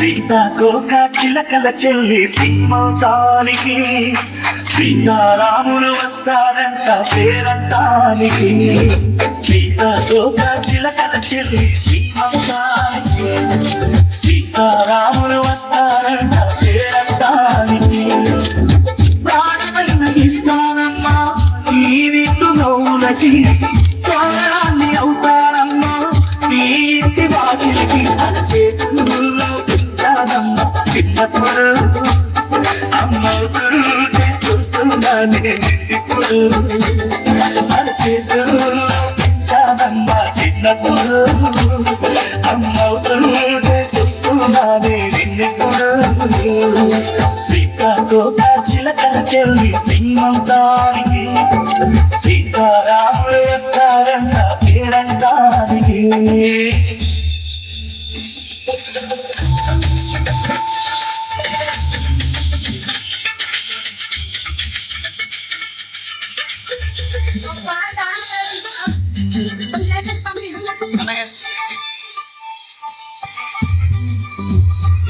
సీతాకోక చిలకల చెల్లి సింహానికి సీతారాములు వస్తారంట పేరంటానికి. సీతాకోక చిలకల చెల్లి సింహానికి సీతారాములు వస్తారంట పేరంటానికి. ప్రాణమైన ఇస్తానమ్మా ఈ నిండు నవ్వులకి. చిన్నప్పుడు అమ్మవుతురు చూస్తున్నానే ఇప్పుడు. చాలమ్మా చిన్నప్పుడు. అమ్మవుతురు చూస్తున్నానే నిన్నెప్పుడు. సీతాకోక చిలకల చెల్లి సింహం దానికి. సీతారాముడు వస్తారంట పేరంటానికి.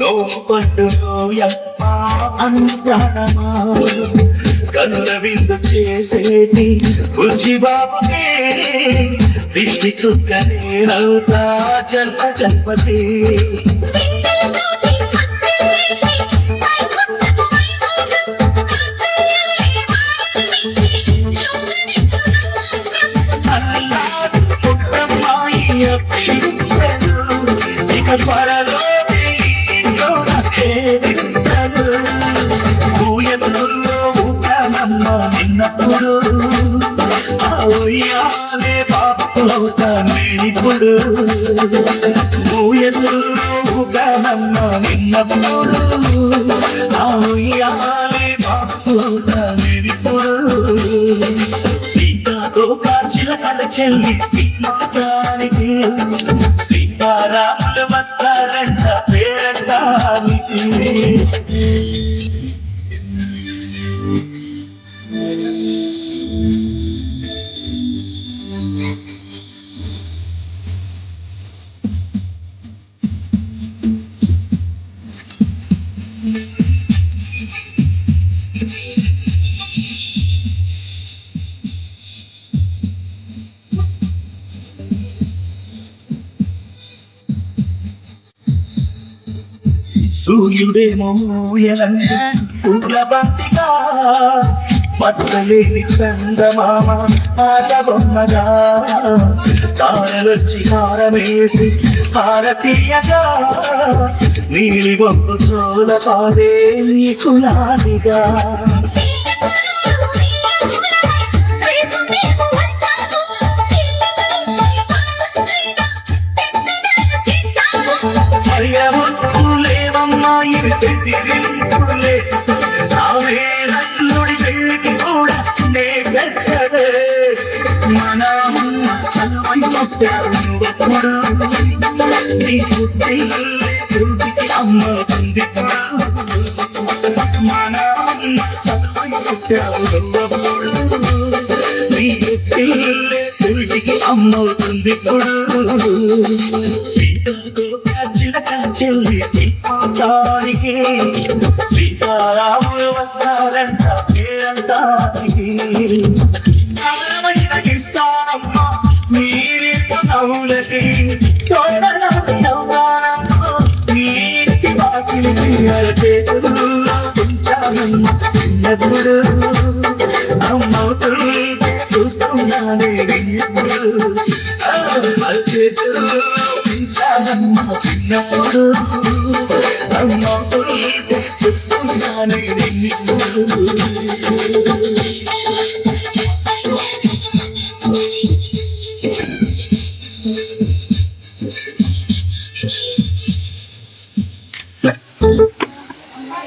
కుంకుమ నోము పండుగోయమ్మ అన్న ప్రాణమా కనుల విందు చేసేటి బుజ్జి బాబుకే. దిష్టి చుక్క నేనవుతా జన్మ పుట్టమ్మాయి అక్షించదు నిన్నప్పుడు ఆ ఉయ్యాలే పాపవుతా నేనిప్పుడు ఊయములో ఊటానమ్మ నిన్నప్పుడు ఆ ఉయ్యాలే పాపవుతా సీతాతో సీతాకోక చిలకల చెల్లి సీతానికి సీతారాములు me సూర్యుడేమో ఎలండి పచ్చలేని చందమామ ఆట బొమ్మగా. తారలొచ్చి హారమేసి హారతీయగా నీలి బొమ్మ చోల పాదే నీకు నాదిగా తిరిగిలే నావే నల్లుడి పెళ్ళికి కూడా నే పెద్దదే. మన అమ్మ చదువై పుట్టావు నీ పుట్టిల్లే పుట్టికి అమ్మ ఉంది మన అమ్మ చదువై నీ పుట్టికి అమ్మ అవుతుంది చెల్లి సీతానికి సీతారాములు వస్తారంట పేరంటానికి కాలమైన ఇస్తానమ్మా మీరే నవ్వులకి నీటి వాకిలికి అరచేతుల్లో చిన్నప్పుడు అమ్మవుతుంది చూస్తున్నానే ఇప్పుడు அம்மா பொருளுக்கு நானே நின்று